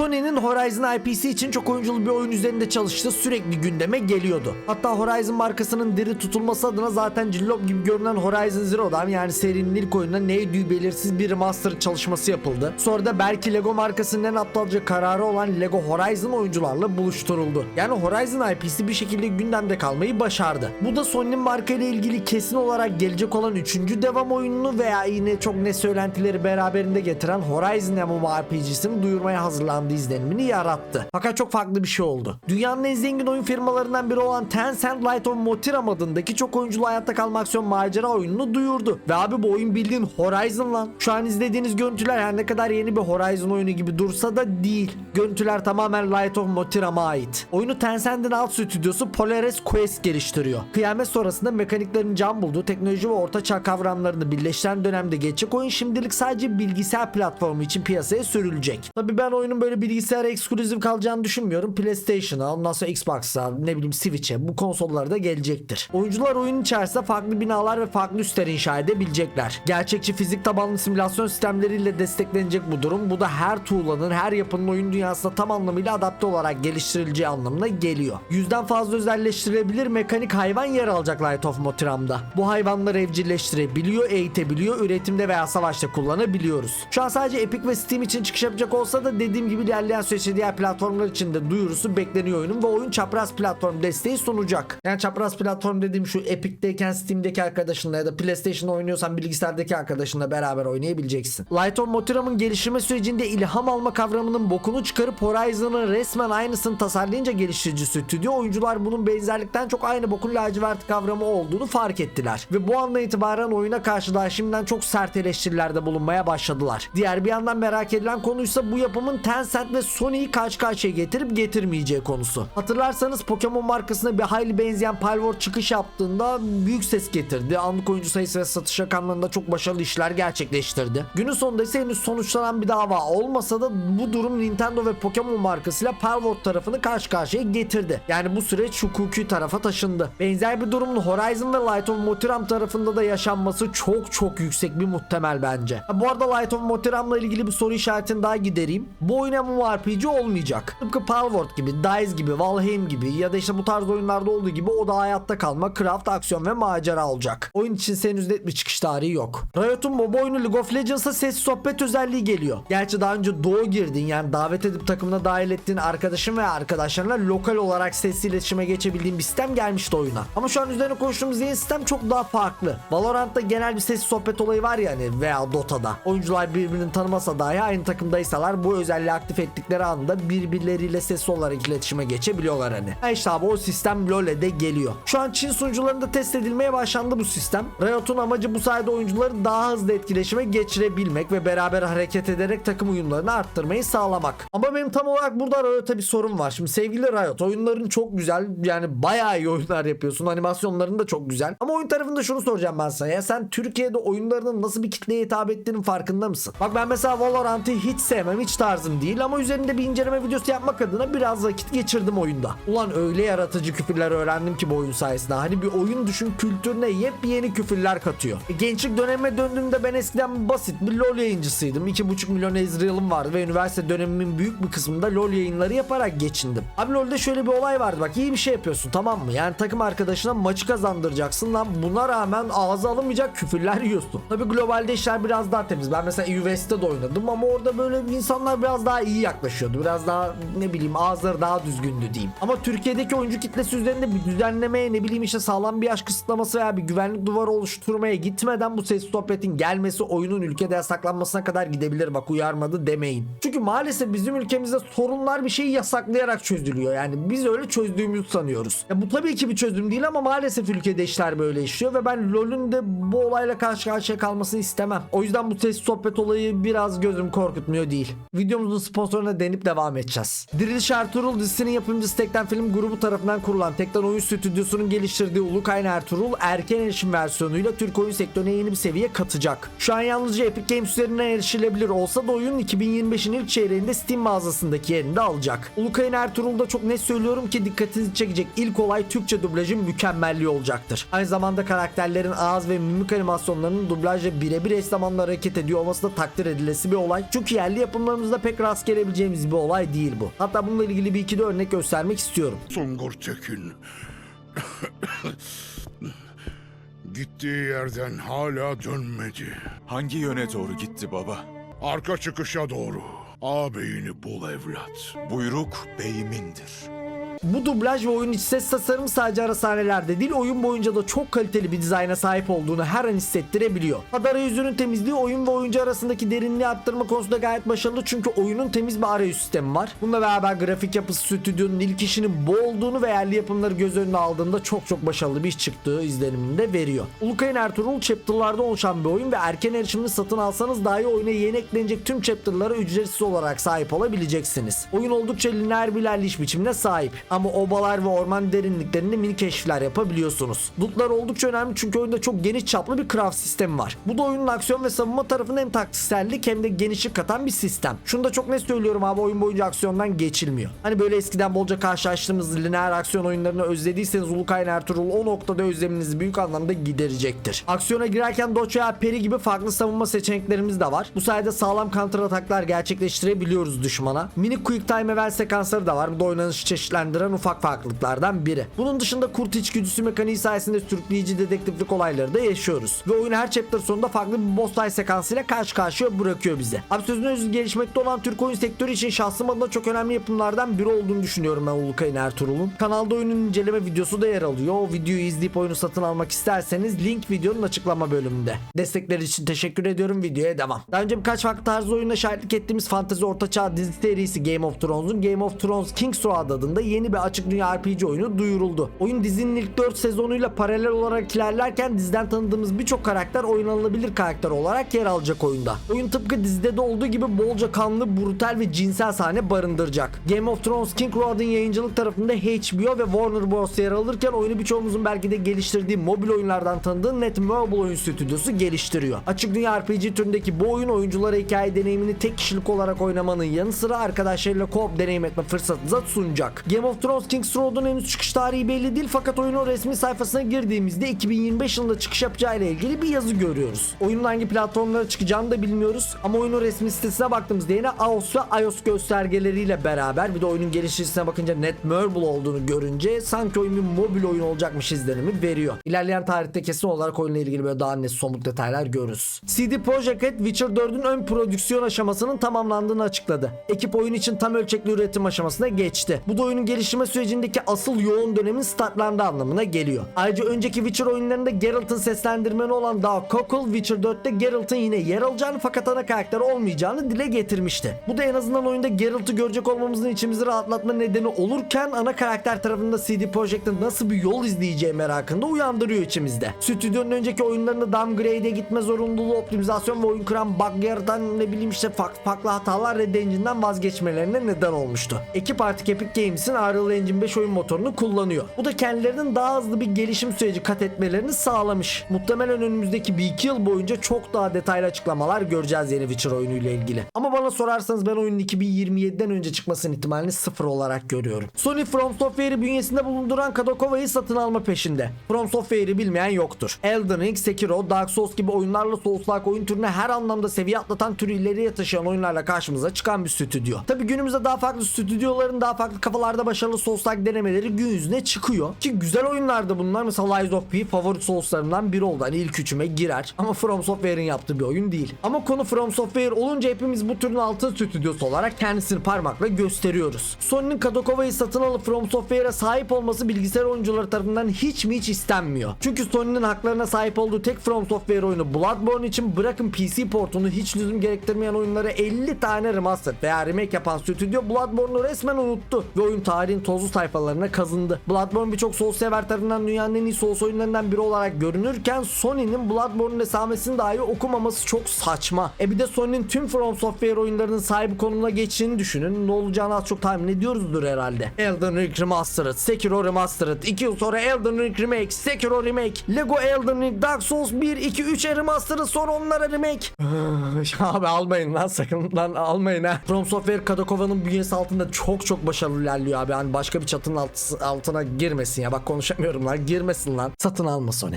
Sony'nin Horizon IP'si için çok oyunculu bir oyun üzerinde çalıştı. Sürekli gündeme geliyordu. Hatta Horizon markasının diri tutulması adına zaten cillop gibi görünen Horizon Zero'dan yani serinin ilk oyununa neydi belirsiz bir remaster çalışması yapıldı. Sonra da belki Lego markasının en aptalca kararı olan Lego Horizon oyuncularla buluşturuldu. Yani Horizon IP'si bir şekilde gündemde kalmayı başardı. Bu da Sony'nin markayla ilgili kesin olarak gelecek olan 3. devam oyununu veya yine çok ne söylentileri beraberinde getiren Horizon MMORPG'sini duyurmaya hazırlandığı izlenimini yarattı. Fakat çok farklı bir şey oldu. Dünyanın en zengin oyun firmalarından biri olan Tencent Light of Motiram adındaki çok oyunculu hayatta kalma aksiyon macera oyununu duyurdu. Ve abi bu oyun bildiğin Horizon lan. Şu an izlediğiniz görüntüler her ne kadar yeni bir Horizon oyunu gibi dursa da değil. Görüntüler tamamen Light of Motiram'a ait. Oyunu Tencent'in alt stüdyosu Polaris Quest geliştiriyor. Kıyamet sonrasında mekaniklerin can bulduğu teknoloji ve orta çağ kavramlarını birleştiren dönemde geçecek oyun şimdilik sadece bilgisayar platformu için piyasaya sürülecek. Tabi ben oyunun böyle bilgisayara eksklusif kalacağını düşünmüyorum. PlayStation'a, ondan sonra Xbox'a, ne bileyim Switch'e bu konsollara da gelecektir. Oyuncular oyunun içerisinde farklı binalar ve farklı üsler inşa edebilecekler. Gerçekçi fizik tabanlı simülasyon sistemleriyle desteklenecek bu durum. Bu da her tuğlanın, her yapının oyun dünyasına tam anlamıyla adapte olarak geliştirileceği anlamına geliyor. Yüzden fazla özelleştirilebilir mekanik hayvan yer alacak Light of Motiram'da. Bu hayvanları evcilleştirebiliyor, eğitebiliyor, üretimde veya savaşta kullanabiliyoruz. Şu an sadece Epic ve Steam için çıkış yapacak olsa da dediğim gibi ilerleyen süreçte diğer platformlar için de duyurusu bekleniyor oyunun ve oyun çapraz platform desteği sunacak. Yani çapraz platform dediğim şu Epic'teyken Steam'deki arkadaşınla ya da PlayStation'da oynuyorsan bilgisayardaki arkadaşınla beraber oynayabileceksin. Light of Motiram'ın geliştirme sürecinde ilham alma kavramının bokunu çıkarıp Horizon'ın resmen aynısını tasarlayınca geliştirici stüdyo oyuncular bunun benzerlikten çok aynı bokun lacivert kavramı olduğunu fark ettiler. Ve bu andan itibaren oyuna karşı daha şimdiden çok sert eleştirilerde bulunmaya başladılar. Diğer bir yandan merak edilen konuysa bu yapımın Tencent ve Sony'yi karşı karşıya getirip getirmeyeceği konusu. Hatırlarsanız Pokemon markasına bir hayli benzeyen Palworld çıkış yaptığında büyük ses getirdi. Anlık oyuncu sayısı ve satış rakamlarında çok başarılı işler gerçekleştirdi. Günün sonunda ise henüz sonuçlanan bir dava olmasa da bu durum Nintendo ve Pokemon markasıyla Palworld tarafını karşı karşıya getirdi. Yani bu süreç hukuki tarafa taşındı. Benzer bir durumun Horizon ve Light of Motiram tarafında da yaşanması çok çok yüksek bir muhtemel bence. Ha, bu arada Light of Motiram'la ilgili bir soru işaretini daha gidereyim. Bu oyun MMORPG olmayacak. Tıpkı Palworld gibi, DICE gibi, Valheim gibi ya da işte bu tarz oyunlarda olduğu gibi o da hayatta kalma, craft, aksiyon ve macera olacak. Oyun için henüz net bir çıkış tarihi yok. Riot'un MOBA oyunu League of Legends'a ses sohbet özelliği geliyor. Gerçi daha önce Doğu girdin yani davet edip takımına dahil ettiğin arkadaşın veya arkadaşlarına lokal olarak sesli iletişime geçebildiğin bir sistem gelmişti oyuna. Ama şu an üzerine konuştuğumuz yeni sistem çok daha farklı. Valorant'ta genel bir sesli sohbet olayı var ya hani veya Dota'da. Oyuncular birbirini tanımasa dahi aynı takımdaysalar bu özelliği aktif ettikleri anda birbirleriyle sesli olarak iletişime geçebiliyorlar hani. Ha işte abi o sistem LoL'e de geliyor. Şu an Çin sunucularında test edilmeye başlandı bu sistem. Riot'un amacı bu sayede oyuncuları daha hızlı etkileşime geçirebilmek ve beraber hareket ederek takım uyumlarını arttırmayı sağlamak. Ama benim tam olarak burada Riot'a bir sorun var. Şimdi sevgili Riot oyunların çok güzel yani bayağı iyi oyunlar yapıyorsun. Animasyonların da çok güzel. Ama oyun tarafında şunu soracağım ben sana. Ya sen Türkiye'de oyunlarının nasıl bir kitleye hitap ettiğinin farkında mısın? Bak ben mesela Valorant'ı hiç sevmem. Hiç tarzım değil ama üzerinde bir inceleme videosu yapmak adına biraz vakit geçirdim oyunda. Ulan öyle yaratıcı küfürler öğrendim ki bu oyun sayesinde. Hani bir oyun düşün kültürüne yepyeni küfürler katıyor. E, gençlik dönemime döndüğümde ben eskiden basit bir LoL yayıncısıydım. 2,5 milyon Ezreal'ım vardı ve üniversite dönemimin büyük bir kısmında LoL yayınları yaparak geçindim. Abi LoL'de şöyle bir olay vardı bak iyi bir şey yapıyorsun tamam mı? Yani takım arkadaşına maçı kazandıracaksın lan buna rağmen ağza alınmayacak küfürler yiyorsun. Tabi globalde işler biraz daha temiz. Ben mesela US'te de oynadım ama orada böyle insanlar biraz daha iyi yaklaşıyordu. Biraz daha ne bileyim ağızları daha düzgündü diyeyim. Ama Türkiye'deki oyuncu kitlesi üzerinde bir düzenlemeye ne bileyim işte sağlam bir yaş kısıtlaması veya bir güvenlik duvarı oluşturmaya gitmeden bu ses sohbetin gelmesi oyunun ülkede yasaklanmasına kadar gidebilir. Bak uyarmadı demeyin. Çünkü maalesef bizim ülkemizde sorunlar bir şeyi yasaklayarak çözülüyor. Yani biz öyle çözdüğümüzü sanıyoruz. Ya bu tabii ki bir çözüm değil ama maalesef ülkede işler böyle işliyor ve ben LoL'ün de bu olayla karşı karşıya kalmasını istemem. O yüzden bu test sohbet olayı biraz gözüm korkutmuyor değil. Videomuzun sponsoruna denip devam edeceğiz. Diriliş Ertuğrul dizisinin yapımcısı Tekten Film grubu tarafından kurulan Tekten Oyun Stüdyosu'nun geliştirdiği Ulukayna Ertuğrul erken erişim versiyonuyla Türk oyun sektörüne yeni bir seviye katacak. Şu an yalnızca Epic Games üzerinden erişilebilir olsa da oyun 2025'in ilk çeyreğinde Steam mağazasındaki yerini de alacak. Ulukayna Ertuğrul'da çok net söylüyorum ki dikkatinizi çekecek ilk olay Türkçe dublajın mükemmelliği olacaktır. Aynı zamanda karakterlerin ağız ve mimik animasyonlarının dublajla birebir eş zamanlı hareket ediyor olması da takdir edilesi bir olay. Çünkü yerli yapımlarımızda pek rast gelebileceğimiz bir olay değil bu. Hatta bununla ilgili bir iki de örnek göstermek istiyorum. Sungur Tekin. Gittiği yerden hala dönmedi. Hangi yöne doğru gitti baba? Arka çıkışa doğru. Ağabeyini bul evlat. Buyruk beyimindir. Bu dublaj ve oyun içi ses tasarımı sadece ara sahnelerde değil oyun boyunca da çok kaliteli bir dizayna sahip olduğunu her an hissettirebiliyor. Arayüzünün temizliği oyun ve oyuncu arasındaki derinliği arttırma konusunda gayet başarılı çünkü oyunun temiz bir arayüz sistemi var. Bununla beraber grafik yapısı stüdyonun ilk işinin bu olduğunu ve yerli yapımları göz önüne aldığında çok çok başarılı bir iş çıktığı izlenimini de veriyor. Ulukay'ın Ertuğrul chapter'larda oluşan bir oyun ve erken erişimini satın alsanız dahi oyuna yeni eklenecek tüm chapter'lara ücretsiz olarak sahip olabileceksiniz. Oyun oldukça lineer bir ilerleyiş biçimine sahip ama obalar ve orman derinliklerinde mini keşifler yapabiliyorsunuz. Lootlar oldukça önemli çünkü oyunda çok geniş çaplı bir craft sistemi var. Bu da oyunun aksiyon ve savunma tarafında hem taktiksellik hem de genişlik katan bir sistem. Şunu da çok net söylüyorum abi oyun boyunca aksiyondan geçilmiyor. Hani böyle eskiden bolca karşılaştığımız lineer aksiyon oyunlarını özlediyseniz Ulukay'ın Ertuğrul o noktada özleminizi büyük anlamda giderecektir. Aksiyona girerken Dodge veya Peri gibi farklı savunma seçeneklerimiz de var. Bu sayede sağlam counter ataklar gerçekleştirebiliyoruz düşmana. Mini quick time event sekansları da var. Bu da oynanışı çeşitlendiren ufak farklılıklardan biri. Bunun dışında kurt içgüdüsü mekaniği sayesinde sürükleyici dedektiflik olayları da yaşıyoruz. Ve oyun her chapter sonunda farklı bir boss fight sekansıyla karşı karşıya bırakıyor bizi. Abi sözün özü gelişmekte olan Türk oyun sektörü için şahsım adına çok önemli yapımlardan biri olduğunu düşünüyorum ben Ulukay'ın Ertuğrul'un. Kanalda oyunun inceleme videosu da yer alıyor. O videoyu izleyip oyunu satın almak isterseniz link videonun açıklama bölümünde. Destekler için teşekkür ediyorum. Videoya devam. Daha önce birkaç farklı tarzda oyunda şahitlik ettiğimiz fantezi ortaçağ dizi serisi Game of Thrones'un Game of Thrones King's Road adında yeni bir açık dünya RPG oyunu duyuruldu. Oyun dizinin ilk 4 sezonuyla paralel olarak ilerlerken diziden tanıdığımız birçok karakter oynanılabilir karakter olarak yer alacak oyunda. Oyun tıpkı dizide de olduğu gibi bolca kanlı, brutal ve cinsel sahne barındıracak. Game of Thrones King Road'un yayıncılık tarafında HBO ve Warner Bros. yer alırken oyunu birçoğumuzun belki de geliştirdiği mobil oyunlardan tanıdığı Netmarble oyun stüdyosu geliştiriyor. Açık dünya RPG türündeki bu oyun oyunculara hikaye deneyimini tek kişilik olarak oynamanın yanı sıra arkadaşlarıyla co-op deneyim etme fırsatı da sunacak. Game of Thrones King's Road'un henüz çıkış tarihi belli değil fakat oyunun resmi sayfasına girdiğimizde 2025 yılında çıkış yapacağı ile ilgili bir yazı görüyoruz. Oyunun hangi platformlara çıkacağını da bilmiyoruz ama oyunun resmi sitesine baktığımızda yine iOS ve iOS göstergeleriyle beraber bir de oyunun geliştiricisine bakınca Netmarble olduğunu görünce sanki oyun bir mobil oyun olacakmış izlenimi veriyor. İlerleyen tarihte kesin olarak oyunla ilgili böyle daha net somut detaylar görürüz. CD Projekt Red Witcher 4'ün ön prodüksiyon aşamasının tamamlandığını açıkladı. Ekip oyun için tam ölçekli üretim aşamasına geçti. Bu da oyunun geliştirme sürecindeki asıl yoğun dönemin startlandığı anlamına geliyor. Ayrıca önceki Witcher oyunlarında Geralt'ın seslendirmeni olan Doug Cockle Witcher 4'te Geralt'ın yine yer alacağını fakat ana karakter olmayacağını dile getirmişti. Bu da en azından oyunda Geralt'ı görecek olmamızın içimizi rahatlatma nedeni olurken ana karakter tarafında CD Projekt'in nasıl bir yol izleyeceği merakını da uyandırıyor içimizde. Stüdyonun önceki oyunlarında downgrade'e gitme zorunluluğu, optimizasyon ve oyun kıran bug yaratan ne bileyim işte farklı, hatalar Red vazgeçmelerine neden olmuştu. Ekip artık Epic Games'in Unreal Engine 5 oyun motorunu kullanıyor. Bu da kendilerinin daha hızlı bir gelişim süreci kat etmelerini sağlamış. Muhtemelen önümüzdeki bir iki yıl boyunca çok daha detaylı açıklamalar göreceğiz yeni Witcher oyunuyla ilgili. Ama bana sorarsanız ben oyunun 2027'den önce çıkmasının ihtimalini sıfır olarak görüyorum. Sony From Software'i bünyesinde bulunduran Kadokova'yı satın alma peşinde. From Software'i bilmeyen yoktur. Elden Ring, Sekiro, Dark Souls gibi oyunlarla Souls-like oyun türüne her anlamda seviye atlatan türü ileriye taşıyan oyunlarla karşımıza çıkan bir stüdyo. Tabi günümüzde daha farklı stüdyoların daha farklı kafalarda başarılı Souls-like denemeleri gün yüzüne çıkıyor. Ki güzel oyunlardı bunlar. Mesela Lies of P favori Souls'larımdan biri oldu. Hani ilk üçüme girer. Ama From Software'in yaptığı bir oyun değil. Ama konu From Software olunca hepimiz bu türün altın stüdyosu olarak kendisini parmakla gösteriyoruz. Sony'nin Kadokova'yı satın alıp From Software'e sahip olması bilgisayar oyuncuları tarafından hiç mi hiç istenmiyor. Çünkü Sony'nin haklarına sahip olduğu tek From Software oyunu Bloodborne için bırakın PC portunu hiç lüzum gerektirmeyen oyunları 50 tane remaster veya remake yapan stüdyo Bloodborne'u resmen unuttu ve oyun tarihin tozlu sayfalarına kazındı. Bloodborne birçok Souls sever tarafından dünyanın en iyi Souls oyunlarından biri olarak görünürken Sony'nin Bloodborne'un esamesini dahi okumaması çok saçma. E bir de Sony'nin tüm From Software oyunlarının sahibi konumuna geçtiğini düşünün. Ne olacağını az çok tahmin ediyoruzdur herhalde. Elden Ring Remastered, Sekiro Remastered, 2 yıl sonra Elden Ring Remake, Sekiro Remake, Lego Elden Ring, Dark Souls 1, 2, 3'e Remastered sonra onlara Remake. Abi almayın lan sakın lan almayın ha. From Software Kadokova'nın bünyesi altında çok çok başarılı ilerliyor abi. Hani başka bir çatının alt- altına girmesin ya. Bak konuşamıyorum lan. Girmesin lan. Satın alma Sony.